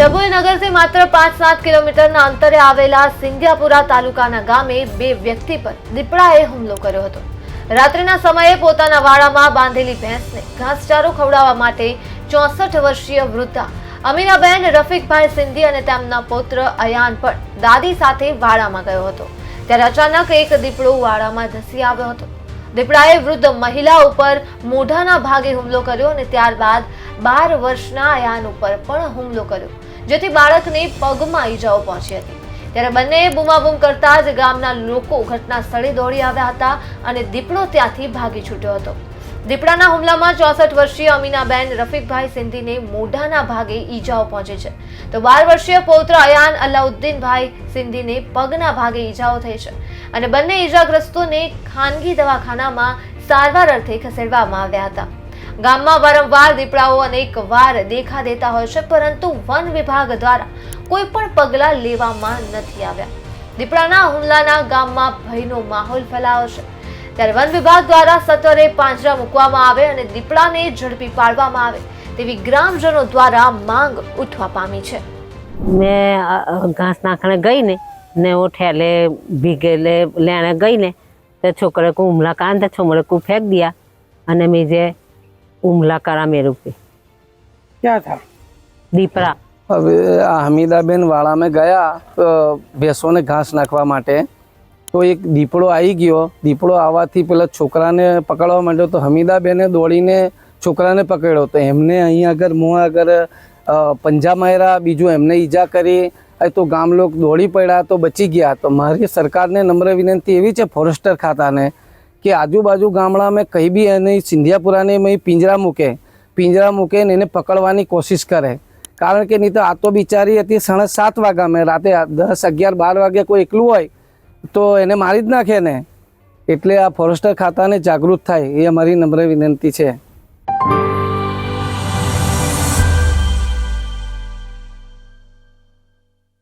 ડભોઈ થી માત્ર પાંચ સાત કિલોમીટરના અંતરે આવેલા સિંધિયાપુરા તાલુકાના ગામે બે વ્યક્તિ પર દીપડાએ હુમલો કર્યો હતો. રાત્રિના સમયે પોતાના વાડામાં બાંધેલી ભેંસને ઘાસચારો ખવડાવવા માટે ચોસઠ વર્ષીય વૃદ્ધા અમીનાબેન, રફીકભાઈ સિંધી અને તેમના પુત્ર અયાન પણ દાદી સાથે વાડામાં ગયો હતો. ત્યારે અચાનક એક દીપડો વાડામાં ધસી આવ્યો હતો. દીપડાએ વૃદ્ધ મહિલા ઉપર મોઢાના ભાગે હુમલો કર્યો અને ત્યારબાદ બાર વર્ષના અયાન ઉપર પણ હુમલો કર્યો, જેથી બાળકને પગમાં ઈજાઓ પહોંચી હતી. ત્યારે બંને બૂમાબૂમ કરતા જ ગામના લોકો ઘટના સ્થળે દોડી આવ્યા હતા અને દીપડો ત્યાંથી ભાગી છૂટ્યો હતો. દીપડાના હુમલામાં ચોસઠ વર્ષીય અમીનાબેન રફીકભાઈ સિંધીને મોઢાના ભાગે ઈજાઓ પહોંચે છે. તો બાર વર્ષીય પૌત્ર અયાન અલાઉદ્દીનભાઈ સિંધીને પગના ભાગે ઈજાઓ થઈ છે. અને બંને ઈજાગ્રસ્તોને ખાનગી દવાખાનામાં સારવાર અર્થે ખસેડવામાં આવ્યા હતા. ગામમાં વારંવાર દીપડાઓ અનેક વાર દેખા દેતા હોય છે, પરંતુ વન વિભાગ દ્વારા કોઈ પણ પગલાં લેવામાં નથી આવ્યા. દીપડાના હુમલાના ગામમાં ભયનો માહોલ ફેલાયો છે. ત્યારે વન વિભાગ દ્વારા સત્વરે પાંજરા મૂકવામાં આવે અને દીપડાને ઝડપી પાડવામાં આવે તેવી ગ્રામજનો દ્વારા માંગ ઉઠવા પામી છે. મેં ઘાસ નાખણે ગઈ ને ને હું ભીગેલે લેણે ગઈ ને તો છોકરે કો હુમલા કરા તો છોમરે કો ફેંક દિયા. અને મેં જે હુમલા કરા મેરે પે ક્યાં થા? દીપડા. હવે આ વાળા વાળામાં ગયા ભેંસોને ઘાસ નાખવા માટે. તો એક દીપડો આવી ગયો. દીપડો આવવાથી પેલા છોકરાને પકડવા માંડ્યો તો હમીદાબેને દોડીને છોકરાને પકડ્યો. તો એમને અહીં આગળ, મોં આગળ પંજા માર્યા, બીજું એમને ઈજા કરી. તો ગામ લોક દોડી પડ્યા તો બચી ગયા. તો મારી સરકારને નમ્ર વિનંતી એવી છે ફોરેસ્ટર ખાતાને કે આજુબાજુ ગામડામાં કંઈ બી એને સિંધિયાપુરાને મેં પિંજરા મૂકે પિંજરા મૂકે ને એને પકડવાની કોશિશ કરે. કારણ કે નહીં તો આ તો બિચારી હતી સાડા સાત વાગ્યા. મેં રાતે દસ અગિયાર બાર વાગ્યા કોઈ એકલું હોય તો એને મારી જ નાખે ને. એટલે આ ફોરેસ્ટર ખાતાને જાગૃત થાય એ અમારી નમ્ર વિનંતી છે.